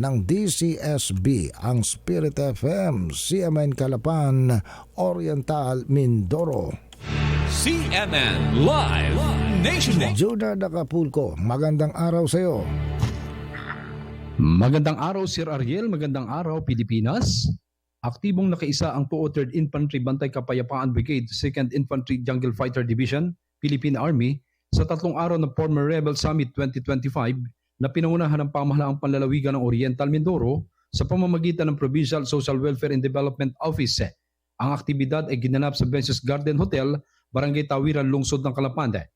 ng DCSB, ang Spirit FM, CMN Calapan, Oriental, Mindoro. CNN Live Nationwide. Judah Dacapulco, magandang araw sa iyo. Magandang araw Sir Ariel, magandang araw Pilipinas. Aktibong nakaisa ang 203rd Infantry Bantay Kapayapaan Brigade, 2nd Infantry Jungle Fighter Division, Philippine Army sa tatlong araw ng Former Rebel Summit 2025 na pinangunahan ng pamahalaang panlalawigan ng Oriental Mindoro sa pamamagitan ng Provincial Social Welfare and Development Office. Ang aktibidad ay ginanap sa Venus Garden Hotel, Barangay Tawiran, Lungsod ng Kalapande.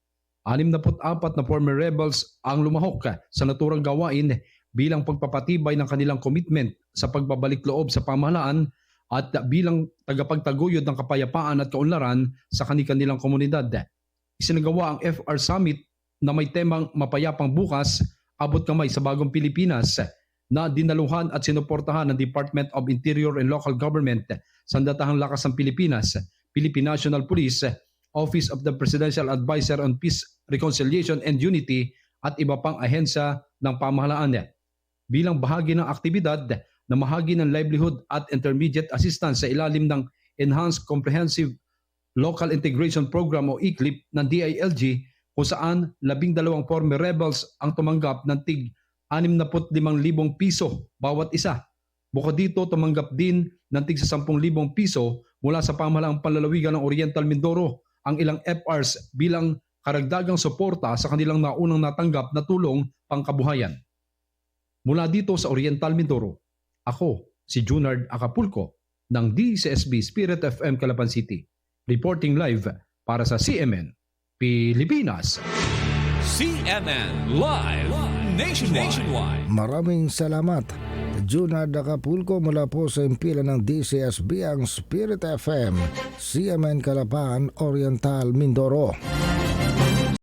64 na former rebels ang lumahok sa naturang gawain bilang pagpapatibay ng kanilang commitment sa pagbabalik loob sa pamahalaan at bilang tagapagtaguyod ng kapayapaan at kaunlaran sa kanilang komunidad. Isinagawa ang FR Summit na may temang mapayapang bukas, abot kamay sa bagong Pilipinas na dinaluhan at sinuportahan ng Department of Interior and Local Government, Sandatahang Lakas ng Pilipinas, Philippine National Police, Office of the Presidential Advisor on Peace, Reconciliation and Unity at iba pang ahensya ng pamahalaan. Bilang bahagi ng aktibidad na mahagi ng livelihood at intermediate assistance sa ilalim ng Enhanced Comprehensive Local Integration Program o ECLIP ng DILG kung saan labing dalawang former rebels ang tumanggap ng tig 65,000 piso bawat isa. Bukod dito, tumanggap din ng tig 10,000 piso mula sa pamahalaang panlalawigan ng Oriental Mindoro ang ilang FRs bilang karagdagang suporta sa kanilang naunang natanggap na tulong pangkabuhayan. Mula dito sa Oriental Mindoro, ako si Junard Acapulco ng DCSB Spirit FM Calapan City, reporting live para sa CMN Pilipinas. CNN Live Nationwide. Maraming salamat. Juna Dacapulco mula po sa impila ng DCSB ang Spirit FM, CMN Calapan, Oriental, Mindoro.